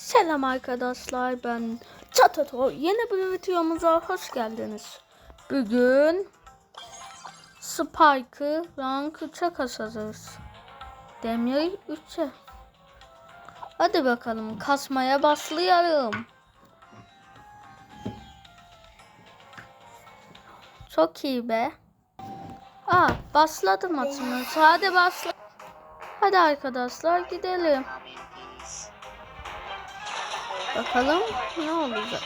Selam arkadaşlar ben Çatato. Yeni bir videomuza hoş geldiniz. Bugün Spike'ı rank 3'e kasacağız. Demir 3'e. Hadi bakalım kasmaya başlayalım. Çok iyi be. Aa başladı maçımız. Hadi başla. Hadi arkadaşlar gidelim. Bakalım ne olacak.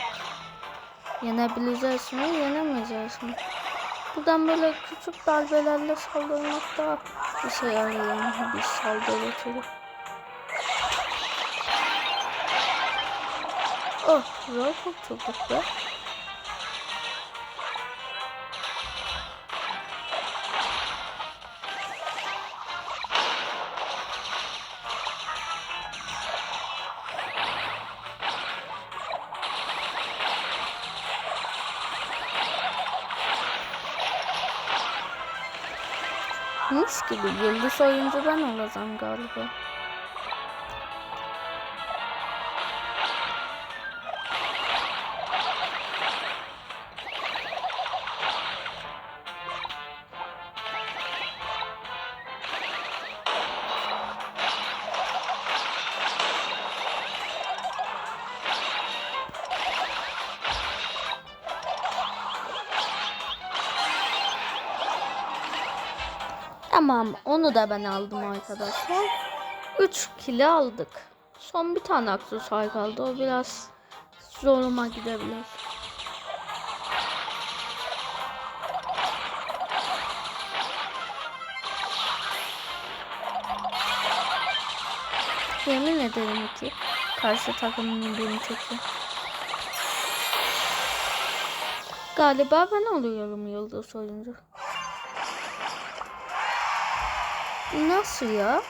Yenebileceğiz mi, yenemeyeceğiz mi? Buradan böyle küçük darbelerle saldırmak da işe yarayan bir saldırı türü. Oh, zor kurtulduk be. Mis gibi yıldız oyuncu ben olacağım galiba. Tamam onu da ben aldım arkadaşlar. 3 kilo aldık. Son bir tane aksesuar kaldı. O biraz zoruma gidebilir. Yemin ederim ki karşı takımın beni çekiyor. Galiba ben oluyorum yıldız oyuncu. Nasıl ya?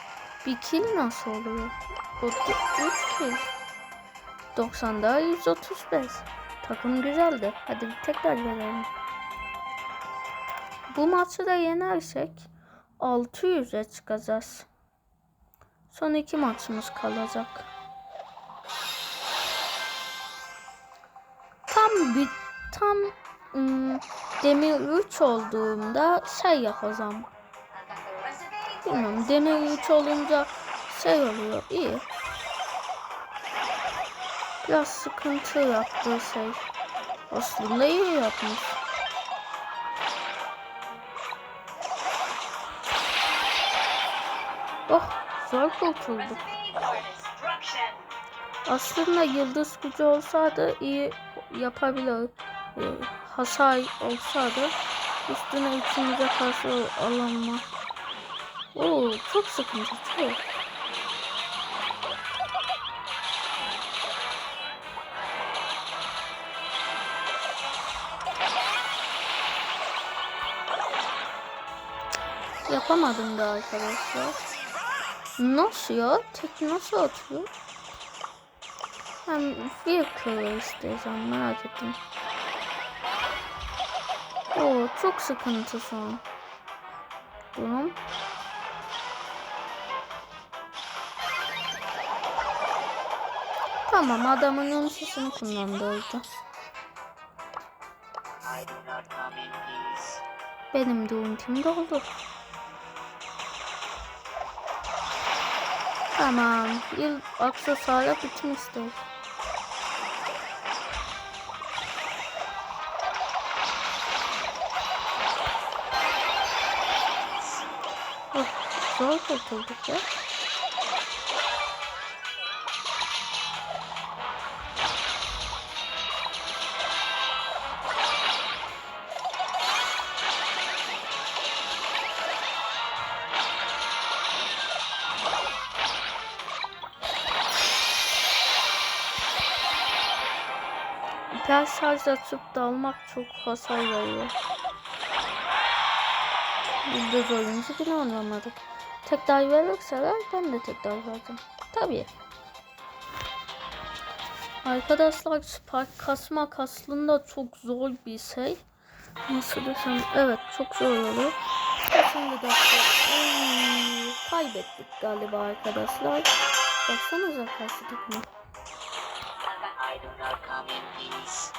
Bir kill nasıl oluyor? 3 kill. 90'da 135. Takım güzeldi. Hadi bir tekrar verelim. Bu maçı da yenersek 600'e çıkacağız. Son iki maçımız kalacak. Tam bir tam ım, demir 3 olduğumda şey yapacağım. Bilmiyorum demir 3 olunca şey oluyor iyi. Biraz sıkıntı yaptığı şey. Aslında iyi yapmış. Oh zor kurtulduk. Aslında yıldız gücü olsaydı iyi yapabilir. Ee, hasar olsa da üstüne üçümüze karşı alanma. Oo çok sıkıntı çok. Yapamadım da arkadaşlar. Nasıl ya? Tek nasıl atıyor? Bir kere isteyeceğim merak ettim. Oo çok sıkıntı son. Durum. Tamam adamın ultisini kullandı. Benim de ultim doldu. Tamam. Yıl aksesuara bütün ister. Oh, zor kurtulduk ya. Hiper şarj açıp dalmak çok hasar veriyor. Yıldız oyuncu yine anlamadık. Tekrar verirseler ben de tekrar vereceğim. Tabii. Arkadaşlar spark kasmak aslında çok zor bir şey. Nasıl desem evet çok zor olur. Şimdi de kaybettik galiba arkadaşlar. Baksanıza karşı takıma. Peace.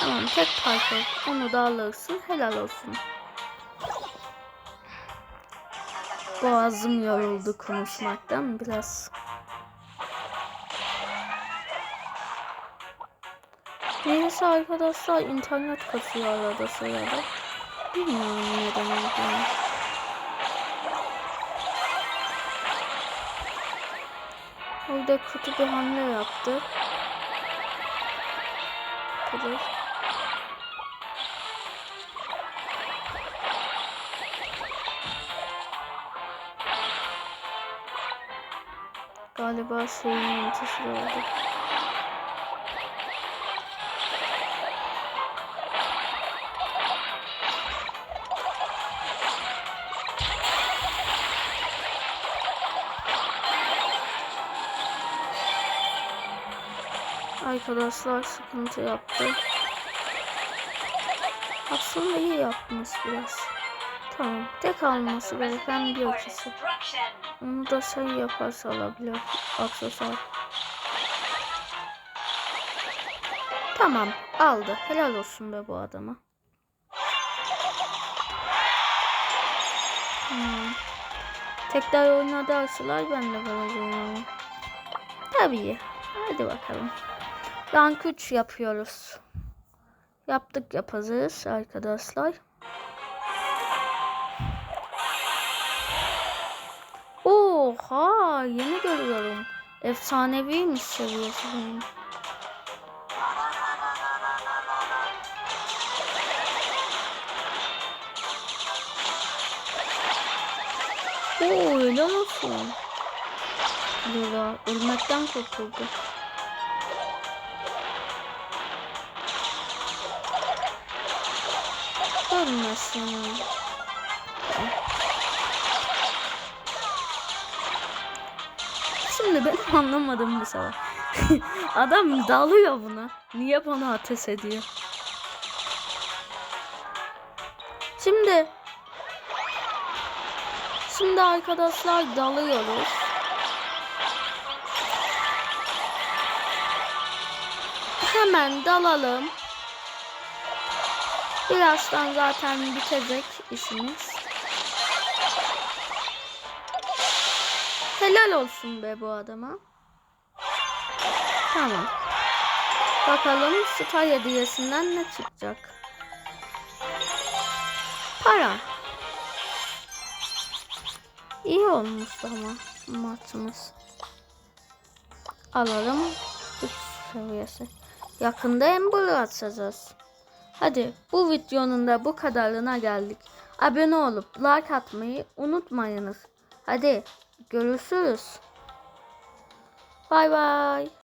Tamam tek parça. Onu da alırsın. Helal olsun. Boğazım yoruldu konuşmaktan biraz. Neyse arkadaşlar internet kasıyor arada sırada. Bilmiyorum neden olduğunu. Orada kötü bir hamle yaptı. Kadar. Galiba şeyin yöneticisi oldu. Arkadaşlar sıkıntı yaptı. Aslında iyi yapmış biraz. Tamam. Tek alması gereken bir destruction. Onu da sen yaparsa alabilir aksesuar. Tamam aldı. Helal olsun be bu adama. Hmm. Tekrar oyna derseler ben de vereceğim. Tabii. Hadi bakalım. Rank 3 yapıyoruz. Yaptık yapacağız arkadaşlar. Oha yeni görüyorum. Efsaneviymiş seviyesi bunun. Oo öyle olsun. Lula ölmekten kurtuldu. Ölmesin. Şimdi ben anlamadım bu sefer. Adam dalıyor buna. Niye bana ateş ediyor? Şimdi Şimdi arkadaşlar dalıyoruz. Hemen dalalım. Birazdan zaten bitecek işimiz. Helal olsun be bu adama. Tamam. Bakalım Star hediyesinden ne çıkacak? Para. İyi olmuştu ama maçımız. Alalım. 3 seviyesi. Yakında Ember açacağız. Hadi bu videonun da bu kadarına geldik. Abone olup like atmayı unutmayınız. Hadi görüşürüz. Bay bay.